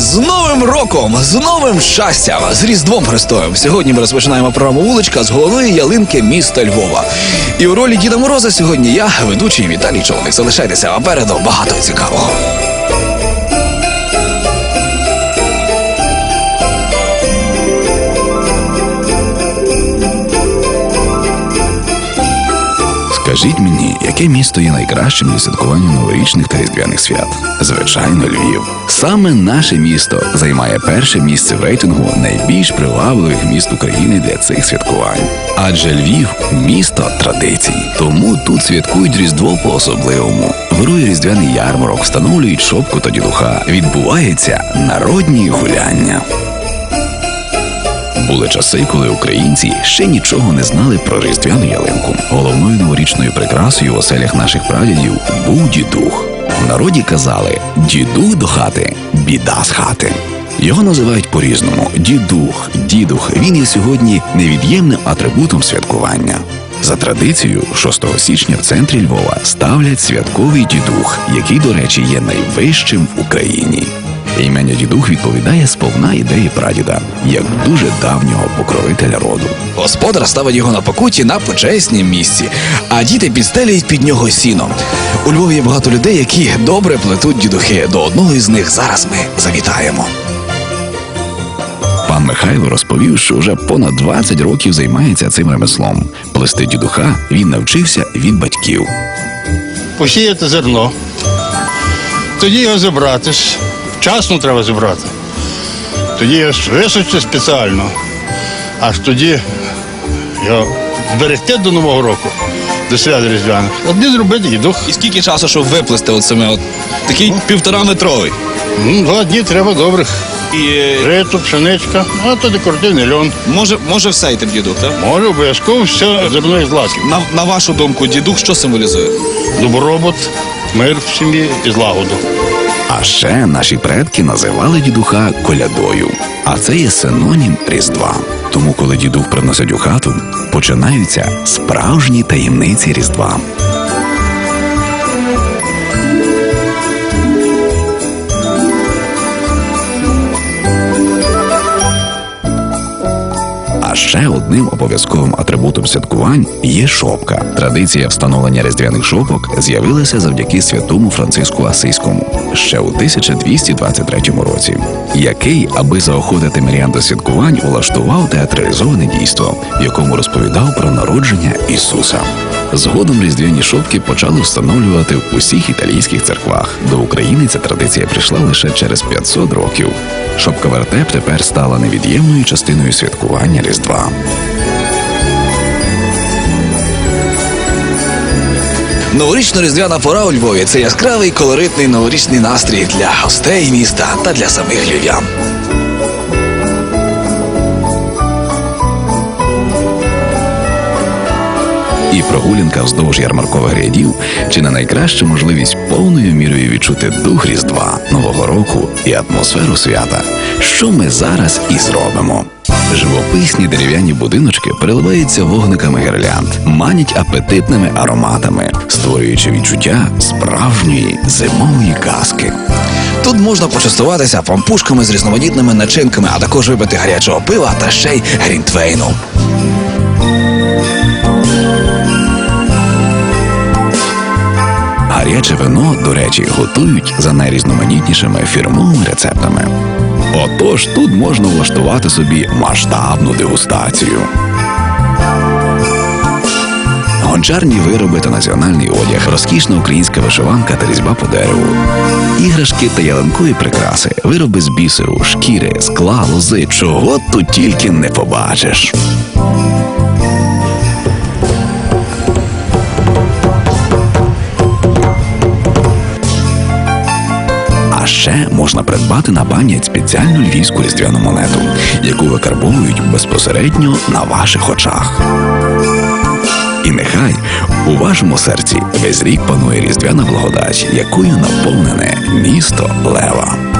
З Новим роком, з новим щастям, з Різдвом Христовим. Сьогодні ми розпочинаємо програму Вуличка з головної ялинки міста Львова. І у ролі Діда Мороза сьогодні я, ведучий Віталій Човник. Залишайтеся попереду багато цікавого. Скажіть мені, яке місто є найкращим для святкування новорічних та різдвяних свят? Звичайно, Львів. Саме наше місто займає перше місце в рейтингу найбільш привабливих міст України для цих святкувань. Адже Львів місто традицій. Тому тут святкують Різдво по-особливому. Вирує різдвяний ярмарок, встановлюють шопку та дідуха. Відбуваються народні гуляння. Були часи, коли українці ще нічого не знали про різдвяну ялинку. Головною новорічною прикрасою в оселях наших прадідів був дідух. В народі казали діду до хати, біда з хати. Його називають по-різному дідух, дідух. Він є сьогодні невід'ємним атрибутом святкування. За традицією, 6 січня в центрі Львова ставлять святковий дідух, який, до речі, є найвищим в Україні. Імення дідух відповідає сповна ідеї прадіда, як дуже давнього покровителя роду. Господар ставить його на покуті на почеснім місці, а діти підстелюють під нього сіно. У Львові є багато людей, які добре плетуть дідухи. До одного із них зараз ми завітаємо. Пан Михайло розповів, що вже понад 20 років займається цим ремеслом. Плести дідуха він навчився від батьків. посіяти зерно, тоді його зібрати. Вчасно треба зібрати. Тоді його височити спеціально, аж тоді його зберегти до Нового року, до свят Різдвяних. Тоді зробити і. І скільки часу, щоб виплести от саме от такий півтора метровий? Ну, два дні треба добрих. І Жито, пшеничка, а то декоративний льон. може, може все йти в дідух, так? Може обов'язково все зерно із злаків. На, на вашу думку, дідух що символізує? Добробут, мир в сім'ї і злагоду. Ще наші предки називали дідуха колядою, а це є синонім Різдва. Тому, коли дідух приносять у хату, починаються справжні таємниці Різдва. Ще одним обов'язковим атрибутом святкувань є шопка. Традиція встановлення різдвяних шопок з'явилася завдяки святому Франциску Асийському ще у 1223 році, який, аби заохотити мирян до святкувань, влаштував театралізоване дійство, в якому розповідав про народження Ісуса. Згодом різдвяні шопки почали встановлювати в усіх італійських церквах. До України ця традиція прийшла лише через 500 років. Шопка квартеп тепер стала невід'ємною частиною святкування Різдва. Новорічно-різдвяна пора у Львові це яскравий колоритний новорічний настрій для гостей міста та для самих львів'ян. І прогулянка вздовж ярмаркових рядів чи не найкраща можливість повною мірою відчути дух Різдва, Нового року і атмосферу свята, що ми зараз і зробимо. Живописні дерев'яні будиночки переливаються вогниками гірлянд, манять апетитними ароматами, створюючи відчуття справжньої зимової казки. Тут можна почастуватися пампушками з різноманітними начинками, а також випити гарячого пива та ще й грінтвейну. Гаряче вино, до речі, готують за найрізноманітнішими фірмовими рецептами. Отож тут можна влаштувати собі масштабну дегустацію. Гончарні вироби та національний одяг, розкішна українська вишиванка та різьба по дереву, іграшки та ялинкові прикраси, вироби з бісеру, шкіри, скла, лози, чого тут тільки не побачиш. Ще можна придбати на пам'ять спеціальну львівську різдвяну монету, яку викарбовують безпосередньо на ваших очах. І нехай У вашому серці весь рік панує різдвяна благодать, якою наповнене місто Лева.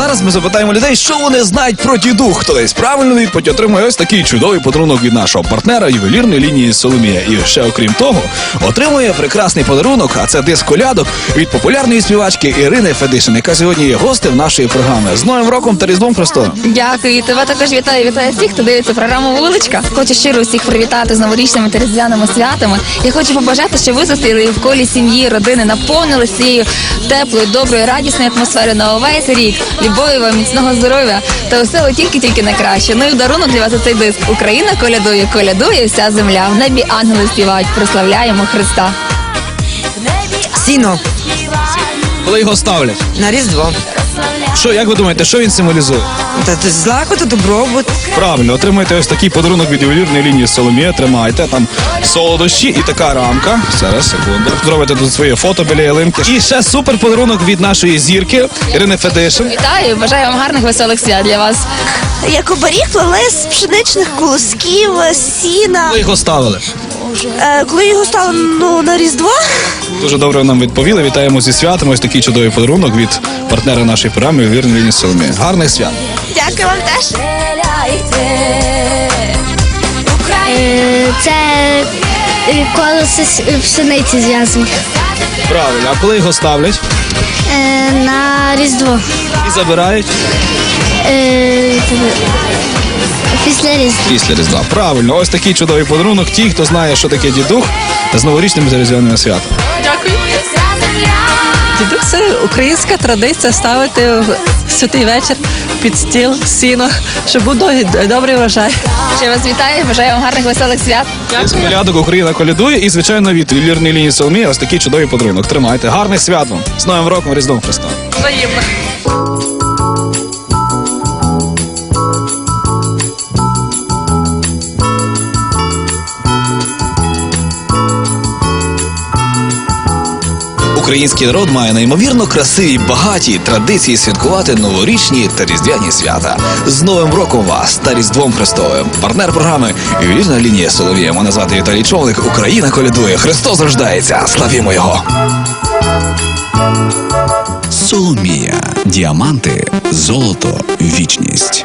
Зараз ми запитаємо людей, що вони знають про дідух. Хто десь правильну відповідь отримує ось такий чудовий подарунок від нашого партнера ювелірної лінії Соломія. І ще окрім того, отримує прекрасний подарунок, а це диск колядок від популярної співачки Ірини Федишин, яка сьогодні є гостем нашої програми. З Новим роком та Різдвом Христовим! Дякую, і тебе також вітаю. Вітаю всіх, хто дивиться програму Вуличка. Хочу щиро всіх привітати з новорічними та різдвяними святами. Я хочу побажати, щоб ви зустріли в колі сім'ї, родини, наповнилися цією теплою, доброю, радісною атмосферою на увесь рік. Любові вам, міцного здоров'я та усього тільки-тільки найкраще. Ну і в дарунок для вас цей диск. Україна колядує, колядує вся земля. В небі ангели співають. Прославляємо Христа. Сіно Коли його ставлять, на Різдво. Що як ви думаєте, що він символізує? Та це злагоду, добробут. Правильно, отримайте ось такий подарунок від ювелірної лінії Соломія. Тримайте там солодощі і така рамка. Зараз секунду. Зробите тут своє фото біля ялинки. І ще супер подарунок від нашої зірки Ірини Федишин. Вітаю, бажаю вам гарних веселих свят для вас. Як оберіг плели з пшеничних колосків, сіна. Коли його ставили. Е, коли його стало ну, на Різдво, Дуже добре нам відповіли. Вітаємо зі святом. Ось такий чудовий подарунок від партнера нашої програми Вірні лінії Соломі. Гарних свят. дякую вам теж. Е, Це колесо пшениці зв'язані Правильно, а коли його ставлять Е, на Різдво. і забирають Е, Після Різдва. після Різдва. Правильно, ось такий чудовий подарунок. Ті, хто знає, що таке дідух, з новорічними телевізійним святом. святами. Дідух це українська традиція ставити в святий вечір під стіл, сіно, щоб був довгий, добрий врожай. Ще вас вітаю, бажаю вам гарних веселих свят. З колядок Україна колядує і, звичайно, від ювелірної лінії Соломія ось такий чудовий подарунок. Тримайте. Гарних свят вам. З Новим роком Різдвом Христа. Український народ має неймовірно красиві, багаті традиції святкувати новорічні та різдвяні свята. З Новим роком вас та Різдвом Христовим. Партнер програми Ювелірна лінія Соловія. Мене звати Віталій Човник. Україна колядує. Христос рождається. Славімо його! Соломія. Діаманти, золото, вічність.